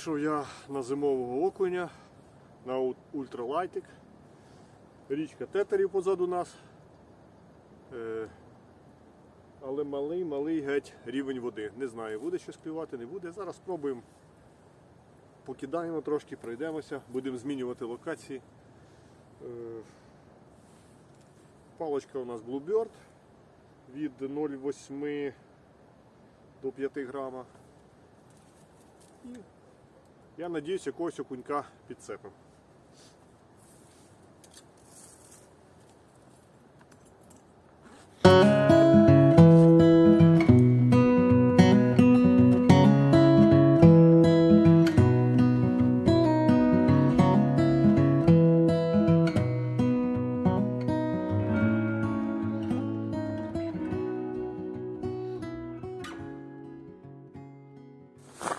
Вийшов я на зимового окуня на ультралайтик. Річка Тетерів позаду нас. Е, але малий, малий геть рівень води. Не знаю, буде щось клювати, не буде. Зараз спробуємо. Покидаємо трошки, пройдемося, будемо змінювати локації. Е, палочка у нас Bluebird від 0,8 до 5 грама. І я надіюсь, якогось окунька підцепимо.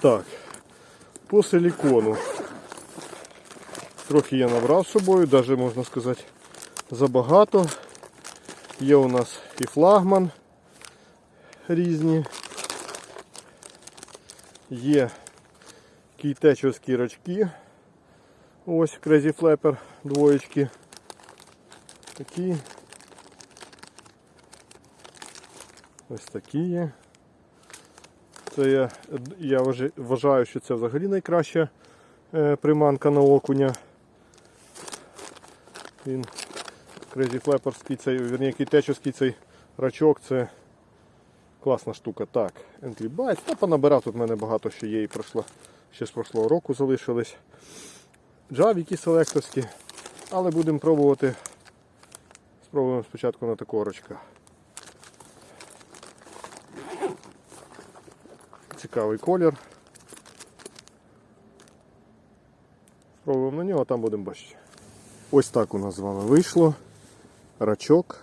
Так, по силікону. Трохи я набрав з собою, навіть можна сказати, забагато. Є у нас і флагман різні. Є кейтечовські рачки. Ось Crazy Flapper двоєчки. Такі. Ось такі є. Це я, я вважаю, що це взагалі найкраща е, приманка на окуня. Він Crazy Flapperський цей, вірні, кітечовський цей рачок, це класна штука. Так, Entry Bites. Та понабирав тут в мене багато ще є і пройшло, ще з прошлого року залишились. Джавіки селекторські. Але будемо пробувати. Спробуємо спочатку на такого Цікавий колір. Спробуємо на нього, а там будемо бачити. Ось так у нас з вами вийшло. Рачок.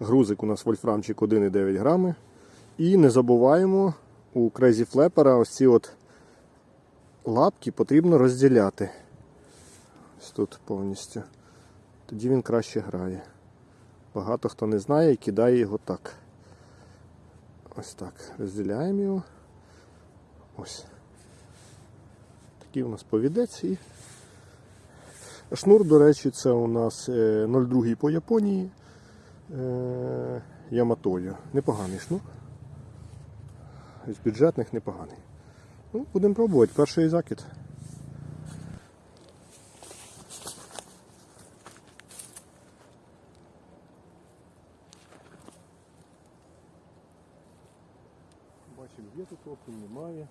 Грузик у нас вольфрамчик 1,9 грами. І не забуваємо, у Crazy Flapper ось ці от лапки потрібно розділяти. Ось тут повністю. Тоді він краще грає. Багато хто не знає і кидає його так. Ось так. Розділяємо його. Ось. Такий у нас повідець і шнур, до речі, це у нас е, 0,2 по Японії. Е, Яматою. Непоганий шнур. З бюджетних непоганий. Ну, будемо пробувати. Перший закид. Бачимо, є тут окунь, немає.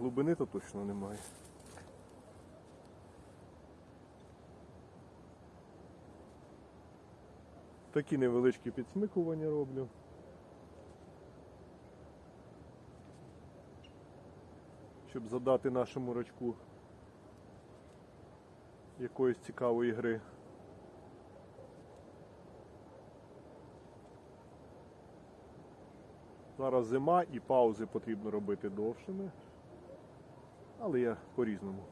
Глибини то точно немає. Такі невеличкі підсмикування роблю. Щоб задати нашому рачку якоїсь цікавої гри. Зараз зима і паузи потрібно робити довшими. Але я по-різному.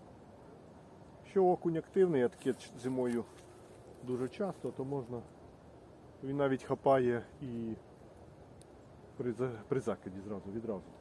Якщо окунь активний, я таке зимою дуже часто, то можна. Він навіть хапає і при, при закиді зразу, відразу.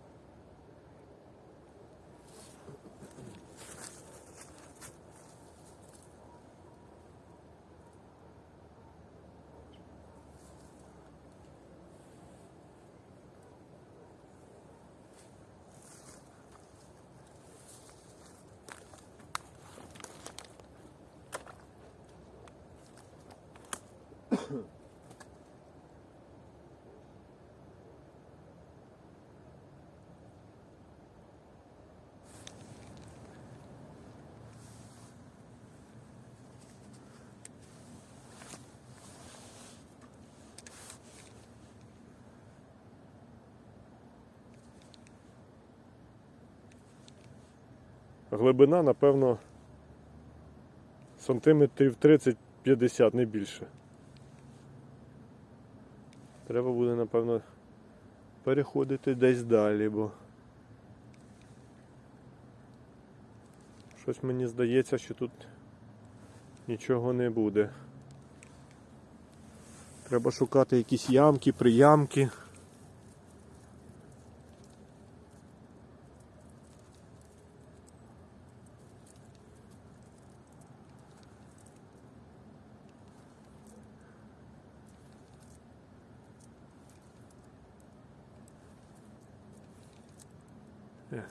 Глибина, напевно, сантиметрів 30-50, не більше. Треба буде, напевно, переходити десь далі, бо щось мені здається, що тут нічого не буде. Треба шукати якісь ямки, приямки. Yeah.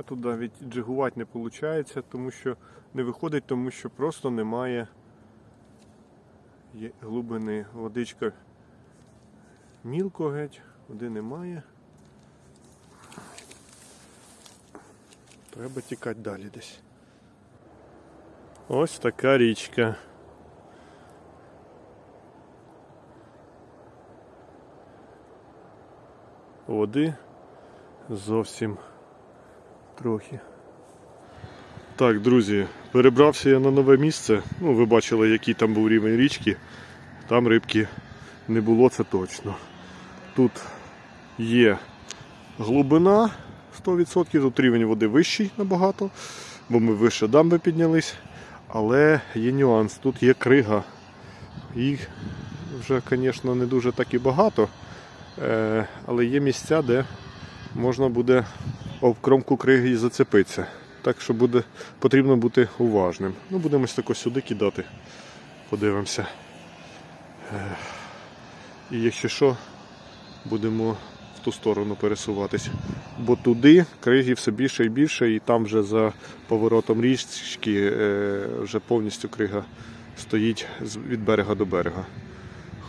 А тут навіть джигувати не виходить, тому що не виходить, тому що просто немає є глибини. Водичка мілко геть, води немає. Треба тікати далі десь. Ось така річка. Води зовсім трохи. Так, друзі, перебрався я на нове місце. Ну, ви бачили, який там був рівень річки. Там рибки не було, це точно. Тут є глибина 100%, тут рівень води вищий набагато, бо ми вище дамби піднялись. Але є нюанс, тут є крига. Їх вже, звісно, не дуже так і багато. Е, Але є місця, де можна буде об кромку криги і зацепитися. Так що буде, потрібно бути уважним. Ну, будемо ось тако сюди кидати. Подивимося. І якщо що, будемо в ту сторону пересуватись. Бо туди криги все більше і більше, і там вже за поворотом річки е, вже повністю крига стоїть від берега до берега.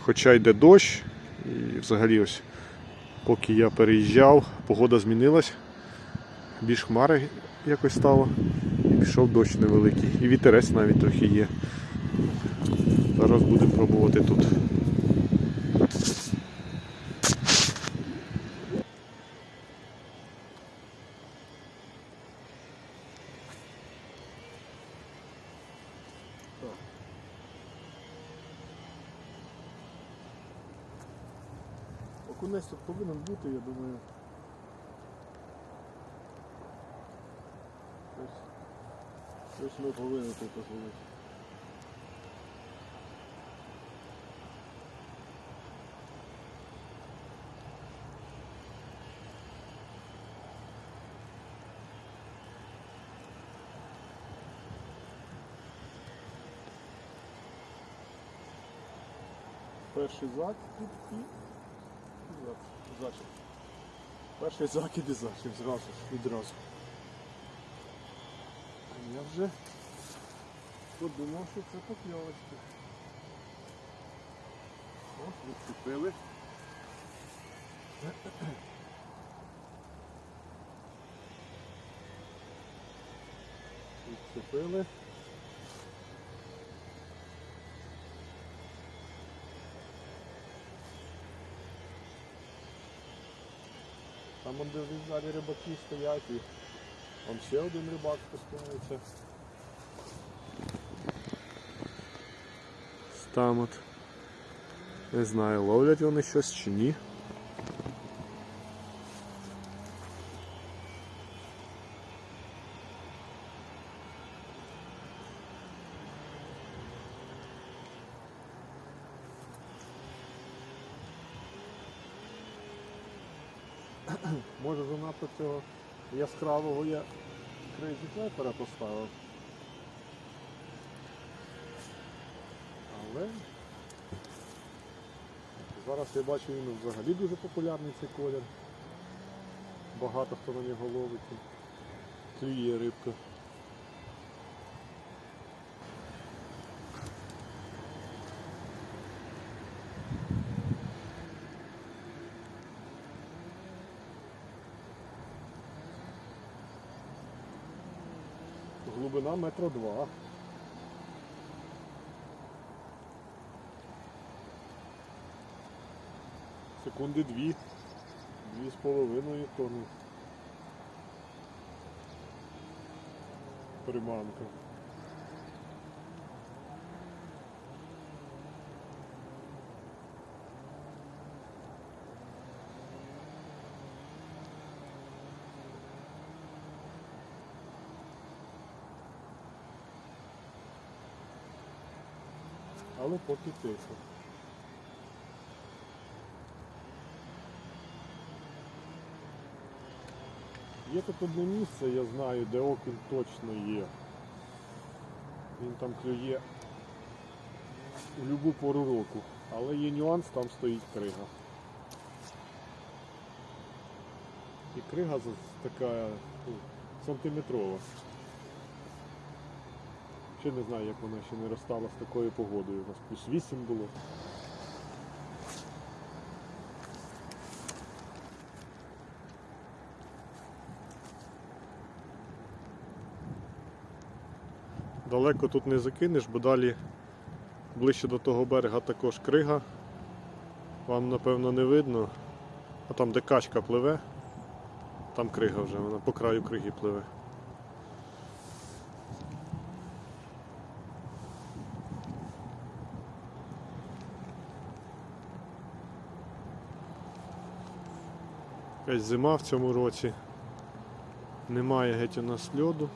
Хоча йде дощ, і взагалі ось поки я переїжджав, погода змінилась більш хмари якось стало. І пішов дощ невеликий. І вітерець навіть трохи є. Зараз будемо пробувати тут. Окунець тут повинен бути, я думаю. Щось ми повинні тут зробити. Перший закид і за- зачіп. Перший закид і зачіп зразу, відразу. Вже подумав, що це покльовочка. О, відчепили. Відчепили. Там де ззаді рибаки стоять і там ще один рибак спускається. Там от. Не знаю, ловлять вони щось чи ні. Може занадто цього яскравого я крейзі клепера поставив. Але зараз я бачу він взагалі дуже популярний цей колір. Багато хто на нього ловить. Клює рибка. Глибина метро два. Секунди дві. Дві з половиною тонни. Приманка. Але поки тихо. Є тут одне місце, я знаю, де окунь точно є. Він там клює у будь-яку пору року. Але є нюанс, там стоїть крига. І крига така ну, сантиметрова. Ще не знаю, як вона ще не розстала з такою погодою. У нас плюс 8 було. Далеко тут не закинеш, бо далі ближче до того берега також крига. Вам напевно не видно. А там де качка пливе, там крига вже, вона по краю криги пливе. Якась зима в цьому році. Немає геть у нас льоду.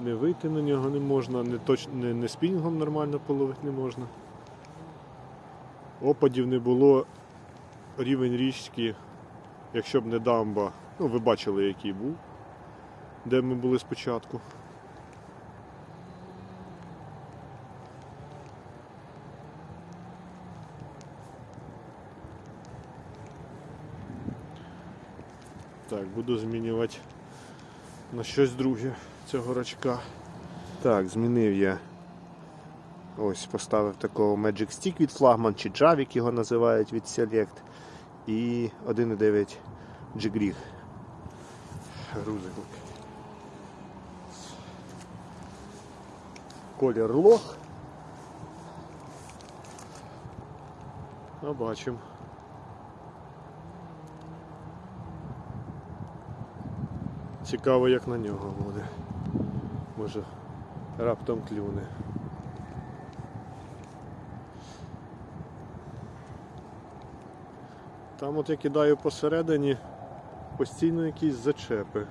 Не вийти на нього не можна, не, точ... не, не спінінгом нормально половити не можна. Опадів не було. Рівень річки, якщо б не дамба, ну ви бачили, який був, де ми були спочатку. Так, буду змінювати на щось друге цього рачка. Так, змінив я. Ось поставив такого Magic Stick від флагман чи Javik його називають від Select. І 1.9 Jigrig. Грузик. Колір лох. А бачимо. Цікаво, як на нього буде. Може раптом клюне. Там от я кидаю посередині постійно якісь зачепи.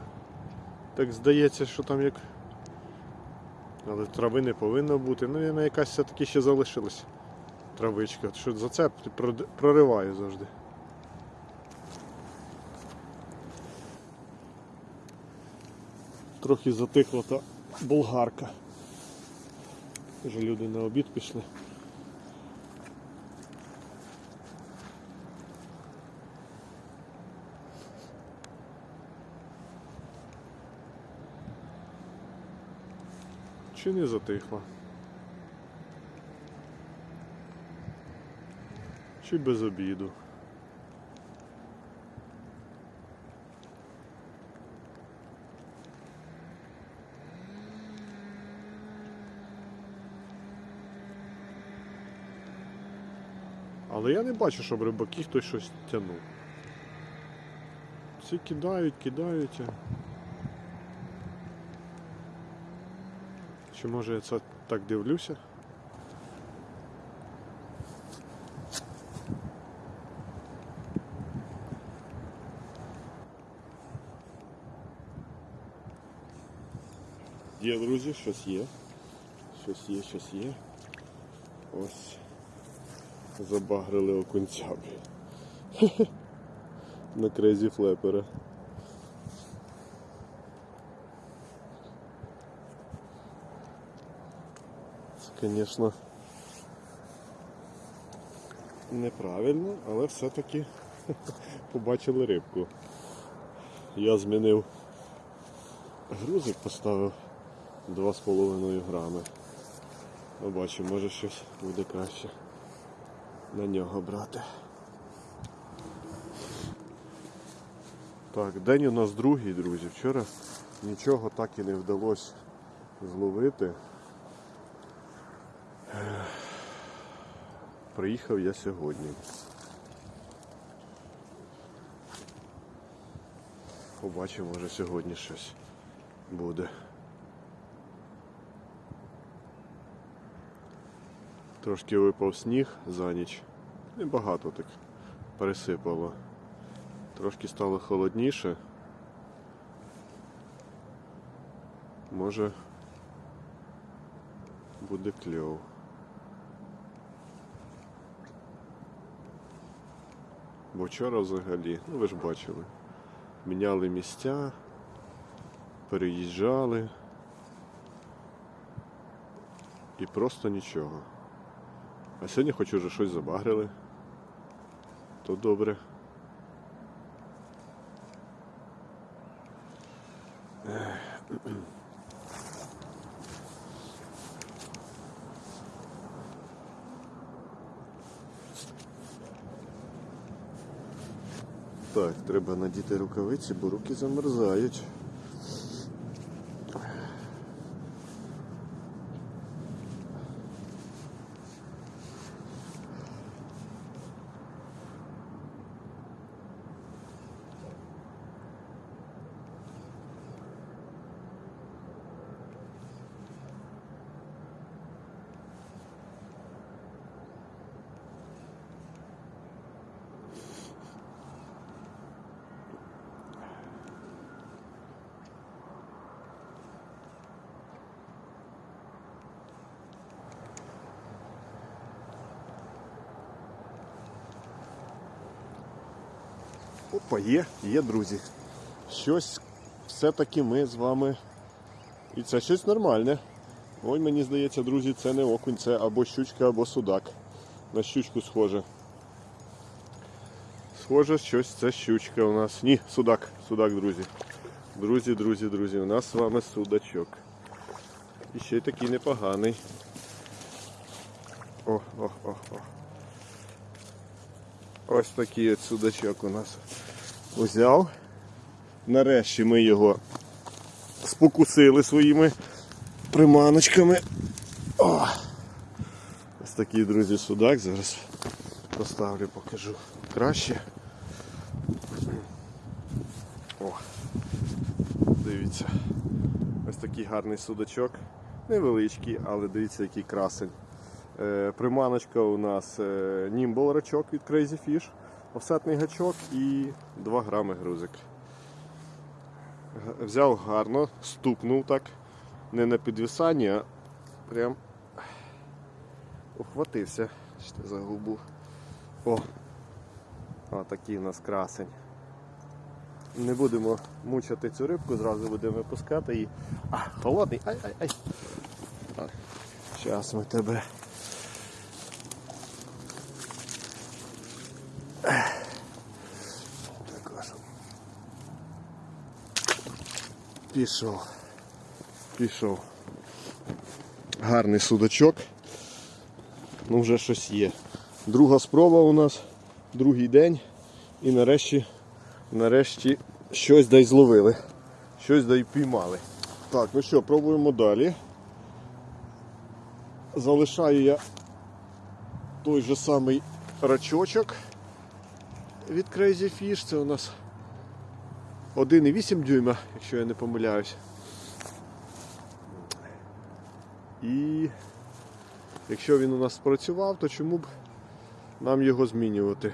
Так здається, що там як. Але трави не повинно бути. Ну, якась все-таки ще залишилась травичка. Що зацеп прориває завжди. Трохи затихла та болгарка. Вже люди на обід пішли. Чи не затихла? Чи без обіду? Але я не бачу, щоб рибаки хтось щось тягнув. Всі кидають, кидають. Чи може я це так дивлюся? Є, друзі, щось є. Щось є, щось є. Ось. Забагрили окунця. На крейзі флепера. Це, звісно, неправильно, але все-таки побачили рибку. Я змінив грузик, поставив 2,5 грами. Побачу, може щось буде краще на нього брати. Так, день у нас другий, друзі. Вчора нічого так і не вдалося зловити. Приїхав я сьогодні. Побачив, може сьогодні щось буде. Трошки випав сніг за ніч. Небагато так пересипало. Трошки стало холодніше. Може буде кльов. Бо вчора взагалі, ну ви ж бачили, міняли місця, переїжджали і просто нічого. А сьогодні хоч уже щось забагрили, то добре. Так, треба надіти рукавиці, бо руки замерзають. Опа, є, є, друзі. Щось все-таки ми з вами. І це щось нормальне. Ой, мені здається, друзі, це не окунь, це або щучка, або судак. На щучку схоже. Схоже, щось це щучка у нас. Ні, судак, судак, друзі. Друзі, друзі, друзі, у нас з вами судачок. І ще й такий непоганий. О, о, о, о. Ось такий судачок у нас узяв. Нарешті ми його спокусили своїми приманочками. О! Ось такий, друзі, судак. Зараз поставлю, покажу краще. О, дивіться. Ось такий гарний судачок. Невеличкий, але дивіться, який красень. Е, приманочка у нас е, Nimble рачок від Crazy Fish, офсетний гачок і 2 грами грузик. Взяв гарно, стукнув так, не на підвисанні, а прям ухватився Ще за губу. О! Такий у нас красень. Не будемо мучити цю рибку, зразу будемо випускати її. А, холодний, ай-ай-ай. Зараз ми тебе. Пішов. Пішов. Гарний судачок. Ну вже щось є. Друга спроба у нас, другий день. І нарешті, нарешті щось дай зловили. Щось дай піймали. Так, ну що, пробуємо далі. Залишаю я той же самий рачочок від Crazy Fish. Це у нас 1,8 дюйма, якщо я не помиляюсь. І якщо він у нас спрацював, то чому б нам його змінювати?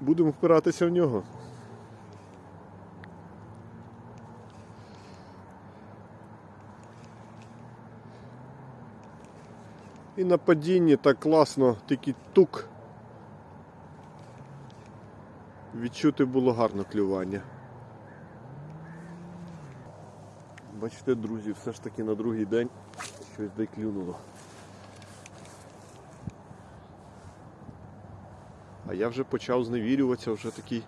Будемо впиратися в нього. І на падінні так класно, тільки тук. Відчути було гарно клювання. Бачите, друзі, все ж таки на другий день щось дай клюнуло. А я вже почав зневірюватися, вже такий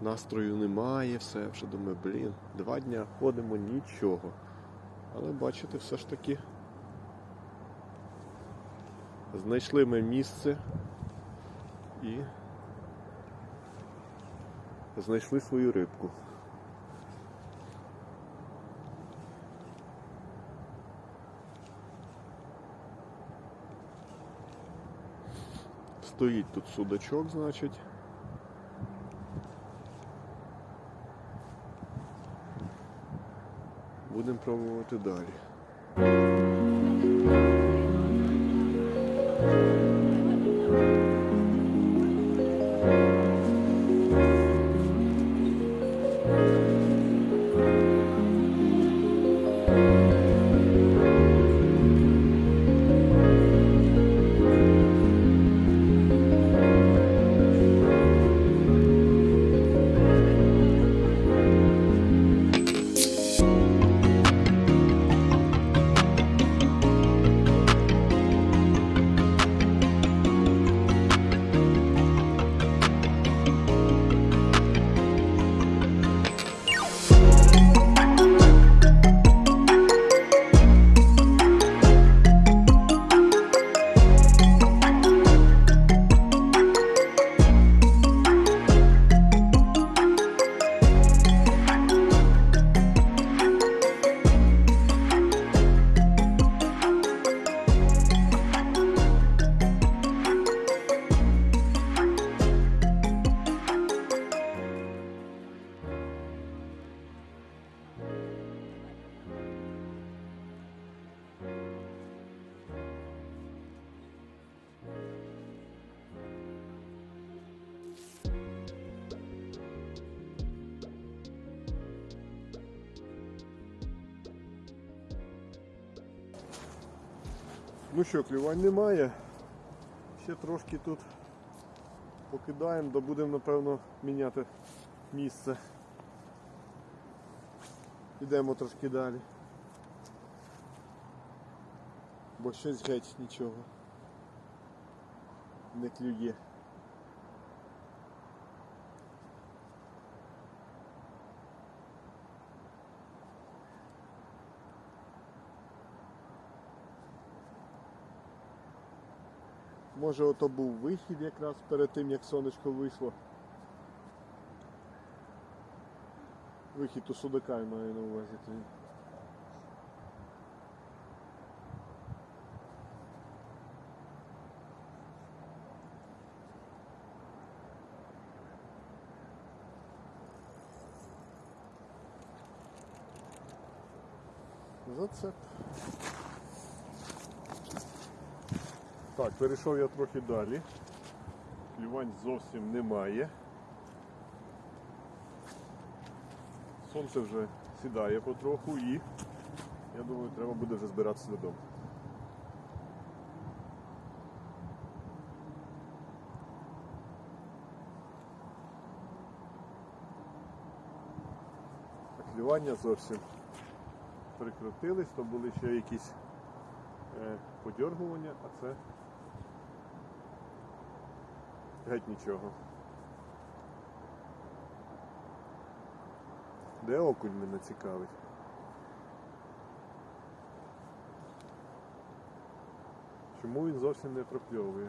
настрою немає, все, вже думаю, блін, два дня ходимо, нічого. Але бачите, все ж таки знайшли ми місце і знайшли свою рибку. Стоїть тут судачок, значить. Будемо пробувати далі. Ну що, клювань немає. Ще трошки тут покидаємо, да будемо напевно міняти місце. Йдемо трошки далі. Бо щось геть нічого. Не клює. Може ото був вихід якраз перед тим, як сонечко вийшло. Вихід у судака я маю на увазі. тоді. Зацеп. Так, перейшов я трохи далі. Клювань зовсім немає. Сонце вже сідає потроху і я думаю, треба буде вже збиратися додому. Клювання зовсім прекратились, то були ще якісь е, подьоргування, а це геть нічого. Де окунь мене цікавить? Чому він зовсім не прокльовує?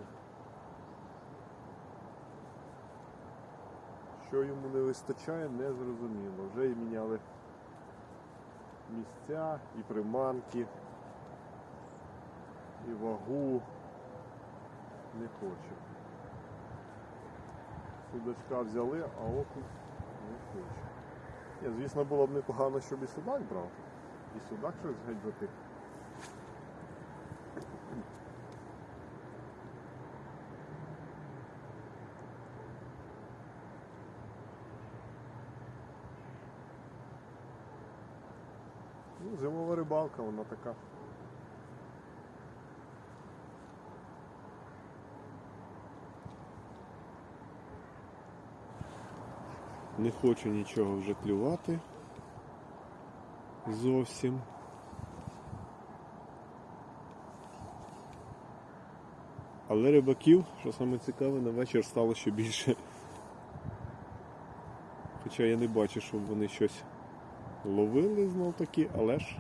Що йому не вистачає, не зрозуміло. Вже і міняли місця, і приманки, і вагу. Не хоче. Судачка взяли, а окунь не хоче. Ні, звісно, було б непогано, щоб і судак брав. І судак щось геть затик. Ну, зимова рибалка, вона така. Не хочу нічого вже клювати. Зовсім. Але рибаків, що саме цікаве, на вечір стало ще більше. Хоча я не бачу, щоб вони щось ловили знов таки, але ж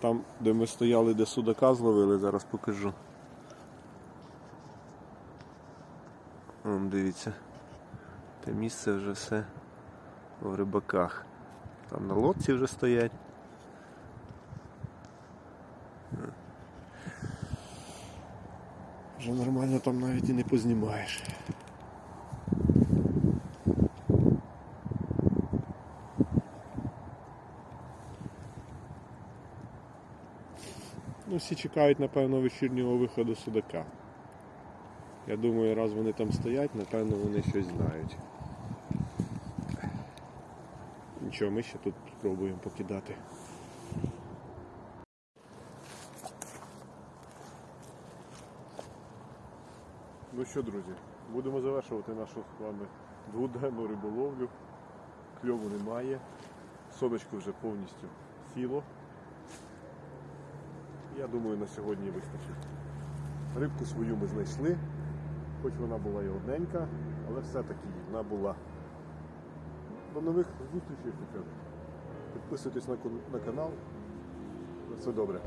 там, де ми стояли, де судака зловили, зараз покажу. Вон, дивіться. Те місце вже все в рибаках. Там на лодці вже стоять. Вже нормально там навіть і не познімаєш. Ну, всі чекають, напевно, вечірнього виходу судака. Я думаю, раз вони там стоять, напевно, вони щось знають. Нічого, ми ще тут спробуємо покидати. Ну що, друзі, будемо завершувати нашу з вами дводенну риболовлю. Кльову немає. Сонечко вже повністю сіло. Я думаю, на сьогодні вистачить. Рибку свою ми знайшли, хоч вона була і одненька, але все-таки вона була. До нових зустрічей. Підписуйтесь на, на канал. На Все добре.